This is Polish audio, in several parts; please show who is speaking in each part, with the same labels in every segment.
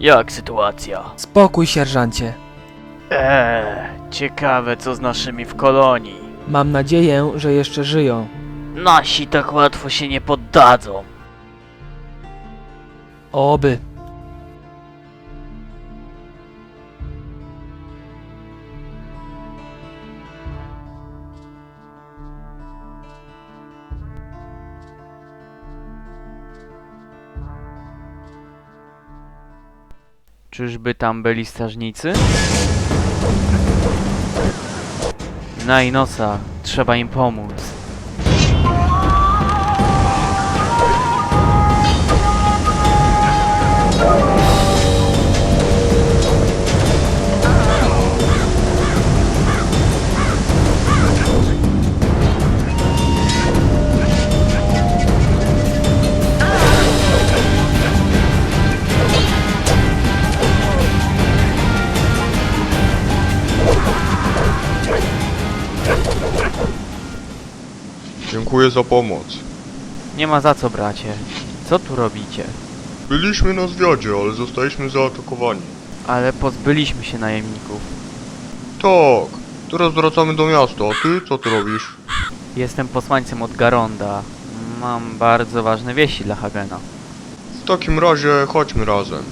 Speaker 1: Jak sytuacja?
Speaker 2: Spokój, sierżancie.
Speaker 1: Eee, ciekawe co z naszymi w kolonii.
Speaker 2: Mam nadzieję, że jeszcze żyją.
Speaker 1: Nasi tak łatwo się nie poddadzą.
Speaker 2: Oby.
Speaker 1: Czyżby tam byli strażnicy? Na i nosa, trzeba im pomóc.
Speaker 3: Dziękuję za pomoc.
Speaker 1: Nie ma za co, bracie. Co tu robicie?
Speaker 3: Byliśmy na zwiadzie, ale zostaliśmy zaatakowani.
Speaker 1: Ale pozbyliśmy się najemników.
Speaker 3: Tak, teraz wracamy do miasta, a ty co ty robisz?
Speaker 1: Jestem posłańcem od Garonda. Mam bardzo ważne wieści dla Hagena.
Speaker 3: W takim razie chodźmy razem.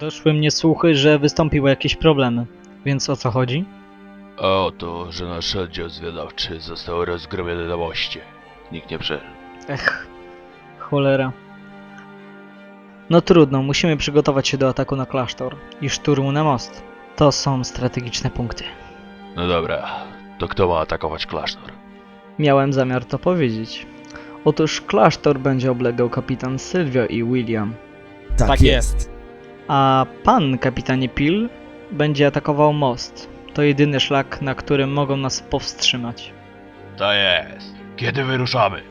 Speaker 4: Doszły mnie słuchy, że wystąpiły jakieś problemy. Więc o co chodzi?
Speaker 5: A o to, że nasz oddział zwiadowczy został rozgromiony na moście. Nikt nie przeżył.
Speaker 4: Ech, cholera. No trudno, musimy przygotować się do ataku na klasztor i szturmu na most. To są strategiczne punkty.
Speaker 5: No dobra, to kto ma atakować klasztor?
Speaker 4: Miałem zamiar to powiedzieć. Otóż klasztor będzie oblegał kapitan Sylwio i William,
Speaker 6: Tak, jest.
Speaker 4: A pan, kapitanie Pil, będzie atakował most. To jedyny szlak, na którym mogą nas powstrzymać.
Speaker 5: To jest. Kiedy wyruszamy?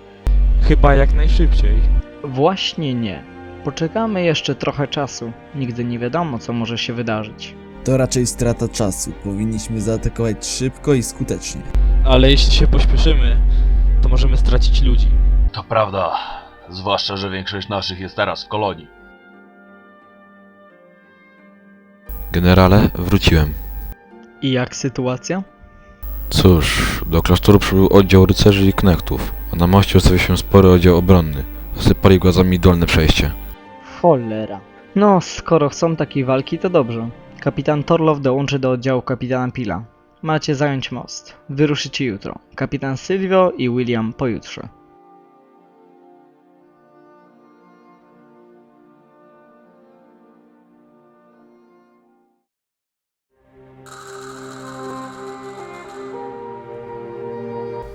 Speaker 6: Chyba jak najszybciej.
Speaker 4: Właśnie nie. Poczekamy jeszcze trochę czasu. Nigdy nie wiadomo, co może się wydarzyć.
Speaker 7: To raczej strata czasu. Powinniśmy zaatakować szybko i skutecznie.
Speaker 6: Ale jeśli się pośpieszymy, to możemy stracić ludzi.
Speaker 5: To prawda. Zwłaszcza, że większość naszych jest teraz w kolonii.
Speaker 8: Generale, wróciłem.
Speaker 4: I jak sytuacja?
Speaker 8: Cóż, do klasztoru przybył oddział rycerzy i knechtów, a na moście ustawił się spory oddział obronny. Zasypali głazami dolne przejście.
Speaker 4: Cholera. No, skoro chcą takiej walki, to dobrze. Kapitan Torlow dołączy do oddziału kapitana Pila. Macie zająć most. Wyruszycie jutro. Kapitan Sylwio i William pojutrze.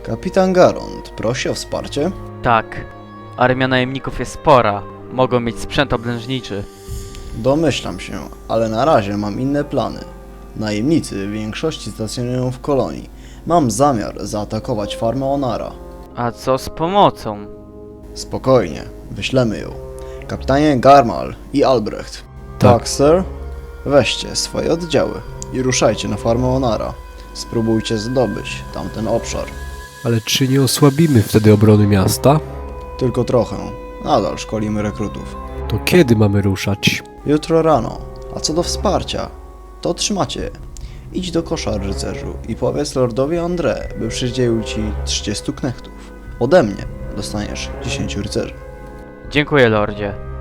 Speaker 9: Kapitan Garond prosi o wsparcie.
Speaker 1: Tak, armia najemników jest spora. Mogą mieć sprzęt oblężniczy.
Speaker 9: Domyślam się, ale na razie mam inne plany. Najemnicy w większości stacjonują w kolonii. Mam zamiar zaatakować farmę Onara.
Speaker 1: A co z pomocą?
Speaker 9: Spokojnie, wyślemy ją. Kapitanie Garmal i Albrecht. Tak, sir? Weźcie swoje oddziały i ruszajcie na farmę Onara. Spróbujcie zdobyć tamten obszar.
Speaker 10: Ale czy nie osłabimy wtedy obrony miasta?
Speaker 9: Tylko trochę. Nadal szkolimy rekrutów.
Speaker 10: To kiedy mamy ruszać?
Speaker 9: Jutro rano. A co do wsparcia, to trzymacie. Idź do koszar rycerzu i powiedz lordowi André, by przydzielił ci 30 knechtów. Ode mnie dostaniesz 10 rycerzy.
Speaker 1: Dziękuję, lordzie.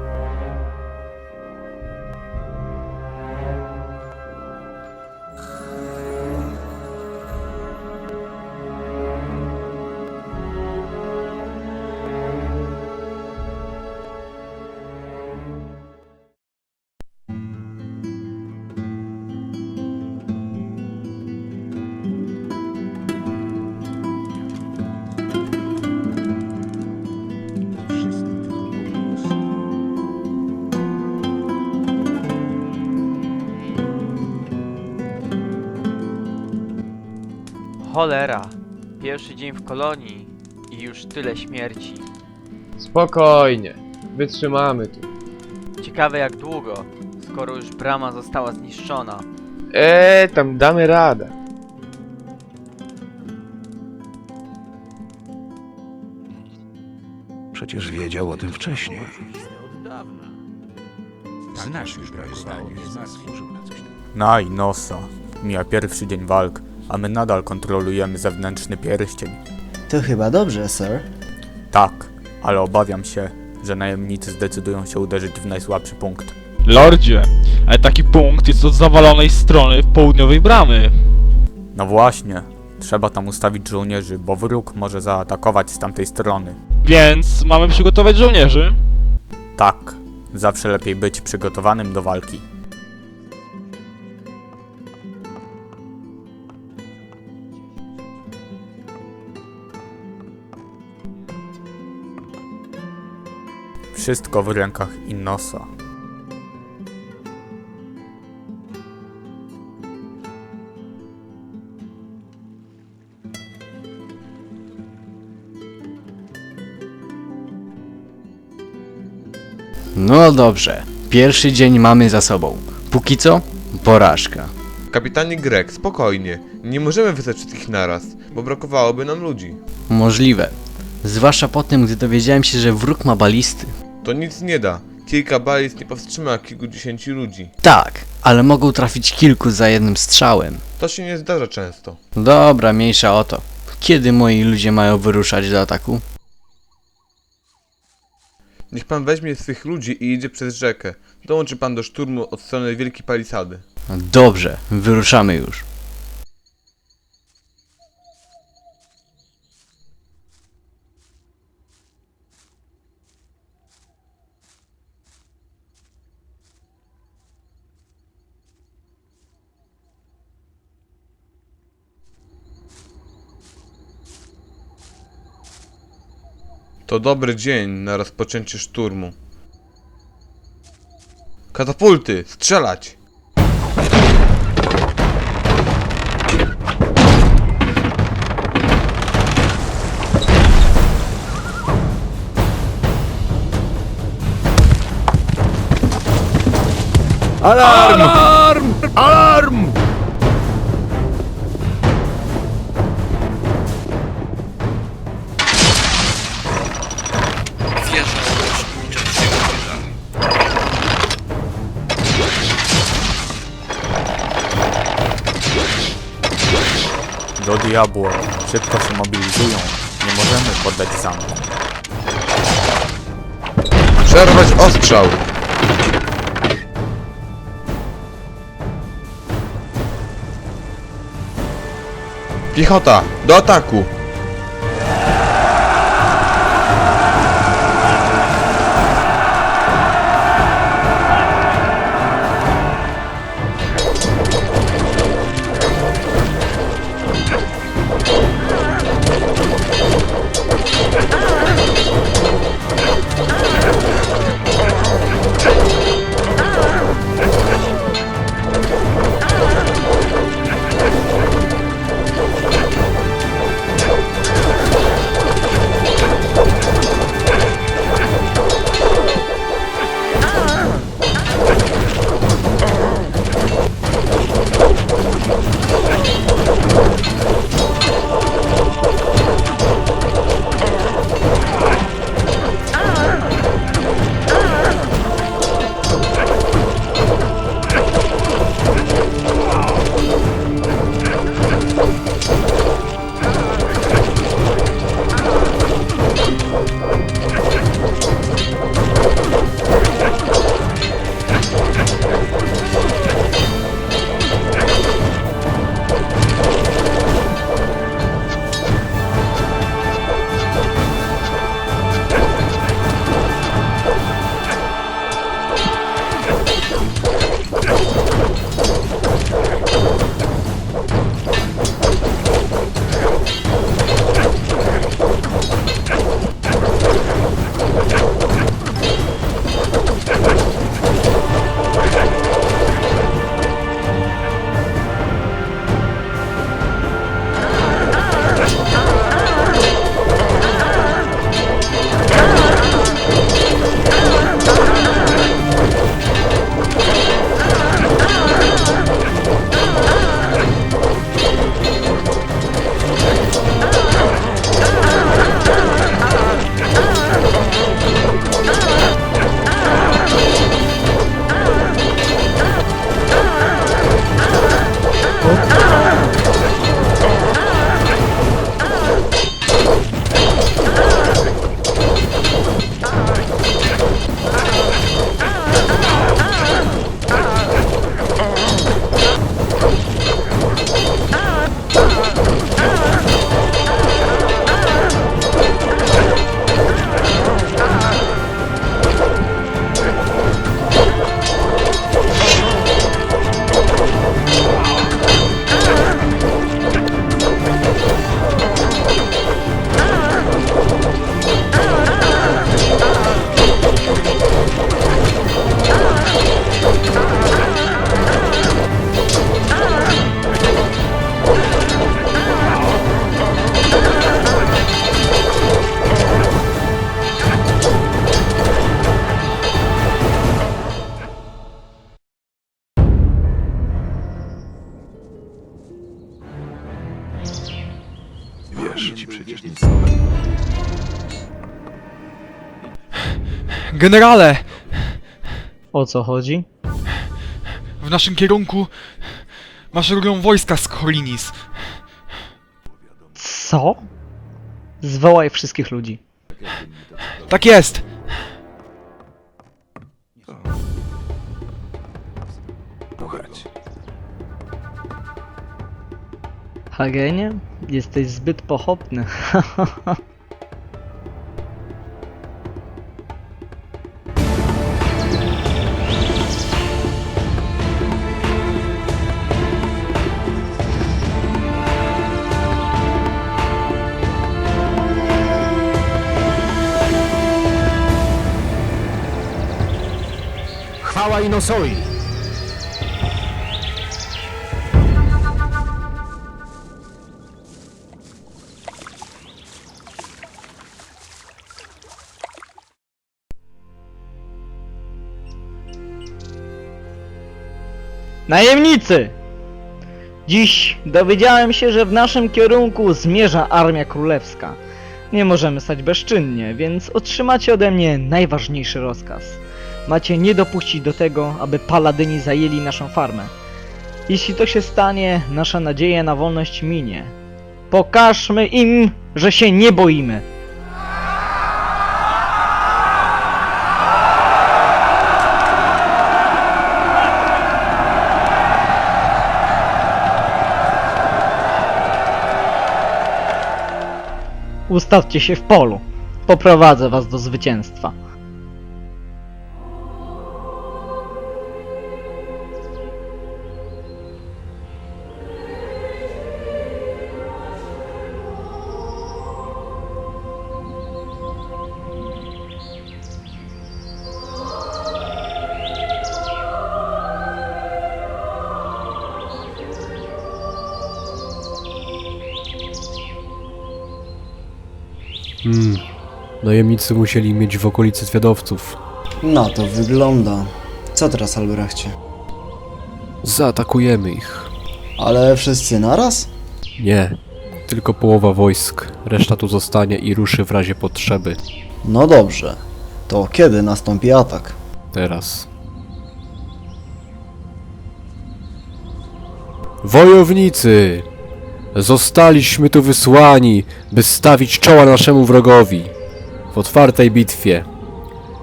Speaker 1: Cholera. Pierwszy dzień w kolonii i już tyle śmierci.
Speaker 6: Spokojnie. Wytrzymamy tu.
Speaker 1: Ciekawe jak długo, skoro już brama została zniszczona.
Speaker 6: Eee, tam damy radę.
Speaker 11: Przecież wiedział o tym wcześniej.
Speaker 3: No i nosa. Mija pierwszy dzień walk, a my nadal kontrolujemy zewnętrzny pierścień.
Speaker 9: To chyba dobrze, sir.
Speaker 3: Tak, ale obawiam się, że najemnicy zdecydują się uderzyć w najsłabszy punkt.
Speaker 6: Lordzie, ale taki punkt jest od zawalonej strony południowej bramy.
Speaker 3: No właśnie, trzeba tam ustawić żołnierzy, bo wróg może zaatakować z tamtej strony.
Speaker 6: Więc mamy przygotować żołnierzy.
Speaker 3: Tak, zawsze lepiej być przygotowanym do walki. Wszystko w rękach Innosa.
Speaker 11: No dobrze. Pierwszy dzień mamy za sobą. Póki co, porażka.
Speaker 3: Kapitanie Greg, spokojnie. Nie możemy wysłać wszystkich naraz, bo brakowałoby nam ludzi.
Speaker 11: Możliwe. Zwłaszcza po tym, gdy dowiedziałem się, że wróg ma balisty.
Speaker 3: To nic nie da. Kilka balist nie powstrzyma kilkudziesięciu ludzi.
Speaker 11: Tak, ale mogą trafić kilku za jednym strzałem.
Speaker 3: To się nie zdarza często.
Speaker 11: Dobra, mniejsza o to. Kiedy moi ludzie mają wyruszać do ataku?
Speaker 3: Niech pan weźmie swych ludzi i idzie przez rzekę. Dołączy pan do szturmu od strony Wielkiej Palisady.
Speaker 11: Dobrze, wyruszamy już.
Speaker 3: To dobry dzień na rozpoczęcie szturmu. Katapulty! Strzelać!
Speaker 10: Alarm!
Speaker 3: Alarm! Do diabła. Szybko się mobilizują. Nie możemy poddać zamku. Przerwać ostrzał! Piechota! Do ataku!
Speaker 6: Generale!
Speaker 4: O co chodzi?
Speaker 6: W naszym kierunku maszerują wojska z Korinis.
Speaker 4: Co? Zwołaj wszystkich ludzi.
Speaker 6: Tak jest!
Speaker 4: Hagenie? Jesteś zbyt pochopny.
Speaker 10: Chwała Inosoi!
Speaker 4: Najemnicy! Dziś dowiedziałem się, że w naszym kierunku zmierza Armia Królewska. Nie możemy stać bezczynnie, więc otrzymacie ode mnie najważniejszy rozkaz. Macie nie dopuścić do tego, aby paladyni zajęli naszą farmę. Jeśli to się stanie, nasza nadzieja na wolność minie. Pokażmy im, że się nie boimy. Ustawcie się w polu. Poprowadzę was do zwycięstwa.
Speaker 10: Najemnicy musieli mieć w okolicy zwiadowców.
Speaker 9: Na to wygląda. Co teraz, Albrechcie?
Speaker 10: Zaatakujemy ich.
Speaker 9: Ale wszyscy naraz?
Speaker 10: Nie. Tylko połowa wojsk. Reszta tu zostanie i ruszy w razie potrzeby.
Speaker 9: No dobrze. To kiedy nastąpi atak?
Speaker 10: Teraz. Wojownicy! Zostaliśmy tu wysłani, by stawić czoła naszemu wrogowi. W otwartej bitwie.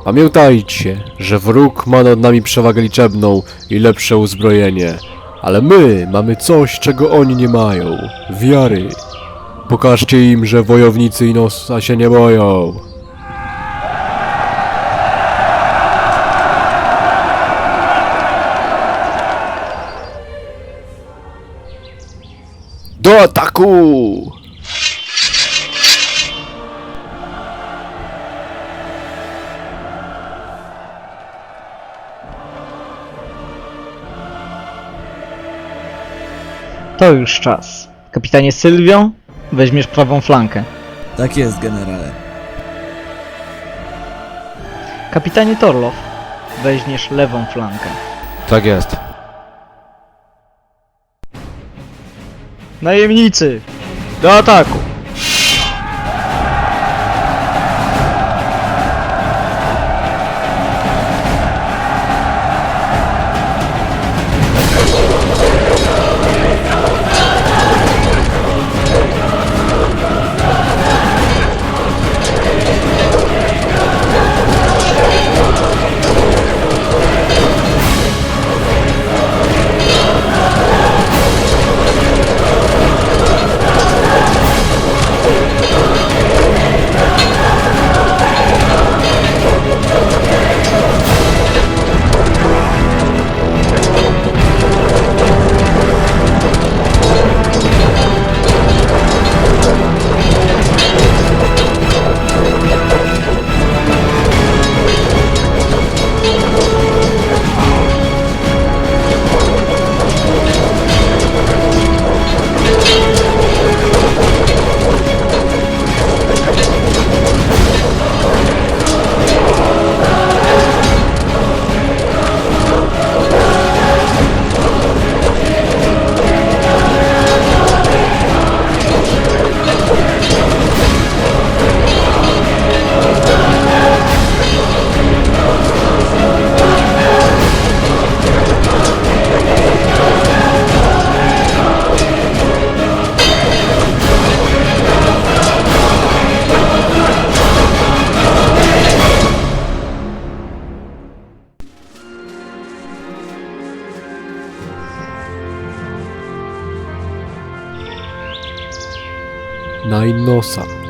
Speaker 10: Pamiętajcie, że wróg ma nad nami przewagę liczebną i lepsze uzbrojenie. Ale my mamy coś, czego oni nie mają. Wiary. Pokażcie im, że wojownicy Inosa się nie boją. Do ataku!
Speaker 4: To już czas. Kapitanie Sylwio, weźmiesz prawą flankę.
Speaker 7: Tak jest, generale.
Speaker 4: Kapitanie Torlow, weźmiesz lewą flankę.
Speaker 8: Tak jest.
Speaker 4: Najemnicy, do ataku!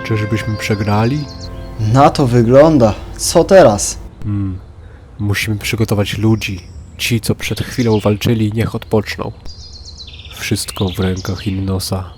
Speaker 10: Czyżbyśmy przegrali?
Speaker 9: Na to wygląda. Co teraz?
Speaker 10: Hmm. Musimy przygotować ludzi. Ci, co przed chwilą walczyli, niech odpoczną. Wszystko w rękach Innosa.